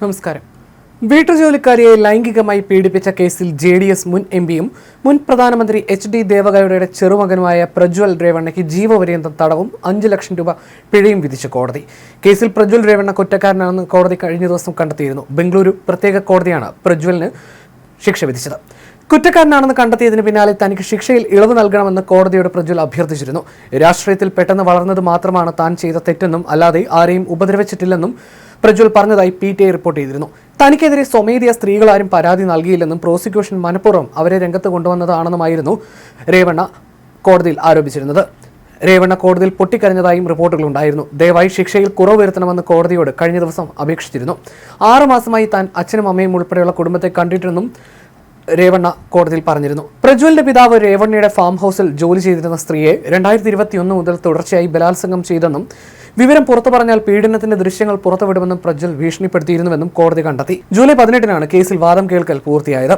നമസ്കാരം. വീട്ടുജോലിക്കാരിയെ ലൈംഗികമായി പീഡിപ്പിച്ച കേസിൽ ജെ ഡി എസ് മുൻ എം പിയും മുൻ പ്രധാനമന്ത്രി എച്ച് ഡി ദേവഗൌഡയുടെ ചെറുമകനുമായ പ്രജ്വൽ രേവണ്ണയ്ക്ക് ജീവപര്യന്തം തടവും അഞ്ച് ലക്ഷം രൂപ പിഴയും വിധിച്ചു കോടതി. കേസിൽ പ്രജ്വൽ രേവണ്ണ കുറ്റക്കാരനാണെന്ന് കോടതി കഴിഞ്ഞ ദിവസം കണ്ടെത്തിയിരുന്നു. ബംഗളൂരു പ്രത്യേക കോടതിയാണ് പ്രജ്വലിന് ശിക്ഷ വിധിച്ചത്. കുറ്റക്കാരനാണെന്ന് കണ്ടെത്തിയതിന് പിന്നാലെ തനിക്ക് ശിക്ഷയിൽ ഇളവ് നൽകണമെന്ന് കോടതിയോട് പ്രജ്വൽ അഭ്യർത്ഥിച്ചിരുന്നു. രാഷ്ട്രീയത്തിൽ പെട്ടെന്ന് വളർന്നത് മാത്രമാണ് താൻ ചെയ്ത തെറ്റെന്നും അല്ലാതെ ആരെയും ഉപദ്രവിച്ചിട്ടില്ലെന്നും പ്രജ്വൽ പറഞ്ഞതായി പി ടി ഐ റിപ്പോർട്ട് ചെയ്തിരുന്നു. തനിക്കെതിരെ സ്വമേധിയ സ്ത്രീകളാരും പരാതി നൽകിയില്ലെന്നും പ്രോസിക്യൂഷൻ മനഃപൂർവം അവരെ രംഗത്ത് കൊണ്ടുവന്നതാണെന്നുമായിരുന്നു രേവണ്ണ കോടതിയിൽ ആരോപിച്ചിരുന്നത്. രേവണ്ണ കോടതിയിൽ പൊട്ടിക്കരഞ്ഞതായും റിപ്പോർട്ടുകളുണ്ടായിരുന്നു. ദയവായി ശിക്ഷയിൽ കുറവ് വരുത്തണമെന്ന് കോടതിയോട് കഴിഞ്ഞ ദിവസം അപേക്ഷിച്ചിരുന്നു. ആറുമാസമായി താൻ അച്ഛനും അമ്മയും ഉൾപ്പെടെയുള്ള കുടുംബത്തെ കണ്ടിട്ടെന്നും രേവണ്ണ കോടതിയിൽ പറഞ്ഞിരുന്നു. പ്രജ്വലിന്റെ പിതാവ് രേവണ്ണയുടെ ഫാം ഹൗസിൽ ജോലി ചെയ്തിരുന്ന സ്ത്രീയെ രണ്ടായിരത്തി ഇരുപത്തിയൊന്ന് മുതൽ തുടർച്ചയായി ബലാത്സംഗം ചെയ്തെന്നും വിവരം പുറത്തു പറഞ്ഞാൽ പീഡനത്തിന്റെ ദൃശ്യങ്ങൾ പുറത്തുവിടുമെന്നും പ്രജ്വൽ ഭീഷണിപ്പെടുത്തിയിരുന്നുവെന്നും കോടതി കണ്ടെത്തി. ജൂലൈ പതിനെട്ടിനാണ് കേസിൽ വാദം കേൾക്കൽ പൂർത്തിയായത്.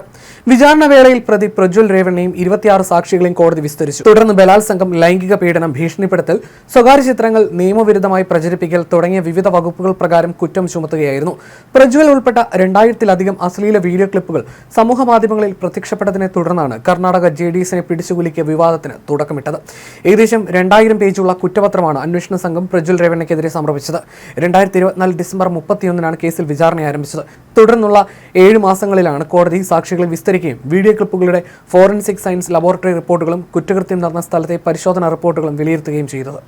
വിചാരണ വേളയിൽ പ്രതി പ്രജ്വൽ രേവണ്ണയും ഇരുപത്തിയാറ് സാക്ഷികളെയും കോടതി വിസ്തരിച്ചു. തുടർന്ന് ബലാത്സംഗം ലൈംഗിക പീഡനം ഭീഷണിപ്പെടുത്തൽ സ്വകാര്യ ചിത്രങ്ങൾ നിയമവിരുദ്ധമായി പ്രചരിപ്പിക്കൽ തുടങ്ങിയ വിവിധ വകുപ്പുകൾ പ്രകാരം കുറ്റം ചുമത്തുകയായിരുന്നു. പ്രജ്വൽ ഉൾപ്പെട്ട രണ്ടായിരത്തിലധികം അശ്ലീല വീഡിയോ ക്ലിപ്പുകൾ സമൂഹ മാധ്യമങ്ങളിൽ പ്രത്യക്ഷപ്പെട്ടതിനെ തുടർന്നാണ് കർണാടക ജെ ഡി എസിനെ പിടിച്ചുകുലുക്കിയ വിവാദത്തിന് തുടക്കമിട്ടത്. ഏകദേശം രണ്ടായിരം പേജുള്ള കുറ്റപത്രമാണ് അന്വേഷണ സംഘം പ്രജ്വൽ രേവണ്ണയ്ക്കെതിരെ സമർപ്പിച്ചത്. രണ്ടായിരത്തി ഇരുപത്തിനാല് ഡിസംബർ മുപ്പത്തിയൊന്നിനാണ് കേസിൽ വിചാരണ ആരംഭിച്ചത്. തുടർന്നുള്ള ഏഴ് മാസങ്ങളിലാണ് കോടതി സാക്ഷികളെ വിസ്തരിക്കുകയും വീഡിയോ ക്ലിപ്പുകളുടെ ഫോറൻസിക് സയൻസ് ലബോറട്ടറി റിപ്പോർട്ടുകളും കുറ്റകൃത്യം നടന്ന സ്ഥലത്തെ പരിശോധനാ റിപ്പോർട്ടുകളും വിലയിരുത്തുകയും ചെയ്തത്.